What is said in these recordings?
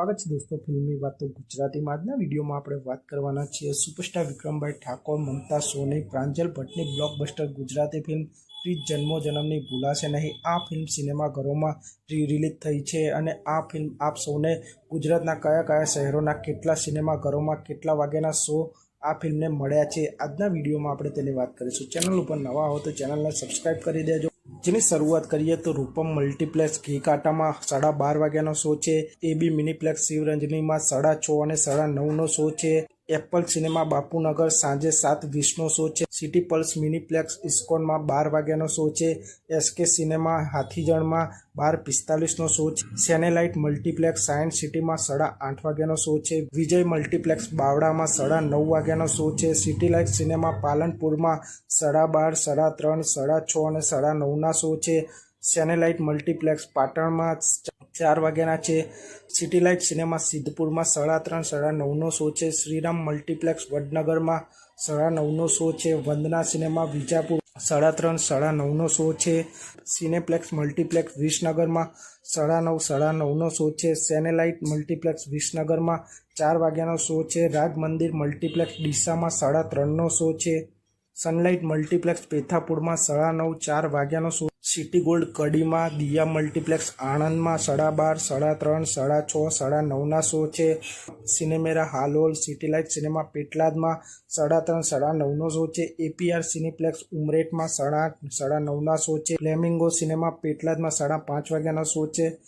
સ્વાગત છે દોસ્તો, ફિલ્મી વાતો ગુજરાતીમાં આજના વિડીયોમાં આપણે વાત કરવાના છીએ સુપરસ્ટાર વિક્રમભાઈ ઠાકોર, મમતા સોની, પ્રાંજલ ભટ્ટની બ્લોકબસ્ટર ગુજરાતી ફિલ્મ પ્રીત જન્મો જન્મની ભૂલાશે નહીં. આ ફિલ્મ સિનેમાઘરોમાં રી રિલીઝ થઈ છે અને આ ફિલ્મ આપ સૌને ગુજરાતના કયા કયા શહેરોના કેટલા સિનેમાઘરોમાં કેટલા વાગ્યાના શો આ ફિલ્મને મળ્યા છે. આજના વિડીયોમાં આપણે તેની વાત કરીશું. ચેનલ ઉપર નવા હો તો ચેનલને સબસ્ક્રાઈબ કરી દેજો. જેની શરૂઆત કરીએ તો રૂપમ મલ્ટીપ્લેક્સ ઘીકાંટામાં સાડા બાર વાગ્યાનો શો છે, એ બી મિનીપ્લેક્સ શિવરંજનીમાં સાડા છ અને સાડા નવનો શો છે. એપલ સિનેમા બાપુનગર સાંજે સાત વીસનો શો છે. સિટી પલ્સ મિનીપ્લેક્સ ઇસ્કોનમાં બાર વાગ્યાનો શો છે. એસકે સિનેમા હાથીજણમાં બાર પિસ્તાલીસનો શો છે. સેનેલાઇટ મલ્ટીપ્લેક્સ સાયન્સ સિટીમાં સાડા આઠ વાગ્યાનો શો છે. વિજય મલ્ટીપ્લેક્સ બાવડામાં સાડા નવ વાગ્યાનો શો છે. સિટી લાઇટ સિનેમા પાલનપુરમાં સાડા બાર, સાડા ત્રણ, સાડા છ અને સાડા નવના શો છે. સેનેલાઇટ મલ્ટીપ્લેક્સ પાટણમાં ચાર વાગ્યાના છે. સિટીલાઇટ સિનેમા સિદ્ધપુરમાં સાડા ત્રણ, સાડા નવનો શો છે. શ્રીરામ મલ્ટીપ્લેક્સ વડનગરમાં સાડા નવનો શો છે. વંદના સિનેમા વિજાપુર સાડા ત્રણ, સાડા નવનો શો છે. સિનેપ્લેક્સ મલ્ટીપ્લેક્સ વિસનગરમાં સાડા નવ, સાડા નવનો શો છે. સેનેલાઇટ મલ્ટીપ્લેક્સ વિસનગરમાં ચાર વાગ્યાનો શો છે. રાજ મંદિર મલ્ટીપ્લેક્સ ડીસામાં સાડા ત્રણનો શો છે. સનલાઇટ મલ્ટીપ્લેક્સ પેથાપુરમાં સાડા નવ, ચાર વાગ્યાનો શો સિટી ગોલ્ડ કડીમાં દિયા મલ્ટીપ્લેક્સ, આણંદમાં સાડા બાર, સાડા ત્રણ, સાડા છ, સાડા નવના શો છે. Cinemera, Halol city light cinema, પેટલાદમાં સાડા ત્રણ, સાડા નવનો શો છે. એપીઆર સિનેપ્લેક્સ ઉમરેટમાં સાડા સાડા નવના શો છે. ફ્લેમિંગો સિનેમા, પેટલાદમાં સાડા પાંચ વાગ્યાના શો છે.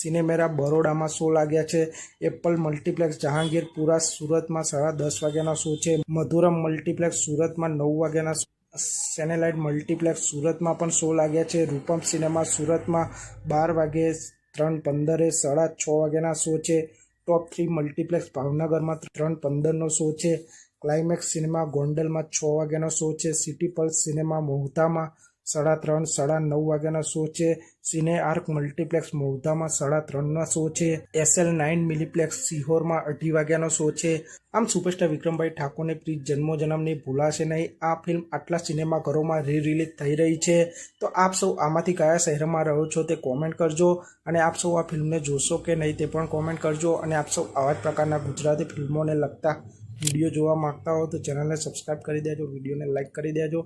સિનેમેરા, બરોડામાં શો લાગ્યા છે. એપલ મલ્ટીપ્લેક્સ, જહાંગીરપુરા, સુરતમાં સાડા દસ વાગ્યાના શો છે. મધુરમ મલ્ટીપ્લેક્સ, સુરતમાં નવ વાગ્યાના સેનેલાઇટ મલ્ટીપ્લેક્સ સુરતમાં પણ શો લાગ્યા છે. રૂપમ સિનેમા સુરતમાં બાર વાગે ત્રણ પંદરે સાડા છ વાગ્યાના શો છે. ટોપ થ્રી મલ્ટીપ્લેક્સ ભાવનગરમાં ત્રણ પંદરનો શો છે. ક્લાઇમેક્સ સિનેમા ગોંડલમાં છ વાગ્યાનો શો છે. સિટી પલ્સ સિનેમા મોહતામાં સાડા ત્રણ, સાડા નવ વાગ્યાના શો છે. સિને આર્ક મલ્ટીપ્લેક્સ મોહદામાં સાડા ત્રણના શો છે. એસએલ નાઇન મિલીપ્લેક્સ સિહોરમાં અઢી વાગ્યાનો શો છે. આમ સુપરસ્ટાર વિક્રમભાઈ ઠાકોરને પ્રીત જન્મો જન્મની ભૂલાશે નહીં. આ ફિલ્મ આટલા સિનેમાઘરોમાં રી રિલીઝ થઈ રહી છે. તો આપ સૌ આમાંથી કયા શહેરમાં રહો છો તે કોમેન્ટ કરજો અને આપ સૌ આ ફિલ્મને જોશો કે નહીં તે પણ કોમેન્ટ કરજો અને આપ સૌ આવા જ પ્રકારના ગુજરાતી ફિલ્મોને લગતા વીડિયો જોવા માંગતા હો તો ચેનલને સબસ્ક્રાઈબ કરી દેજો, વિડીયોને લાઇક કરી દેજો.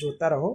જોતા રહો.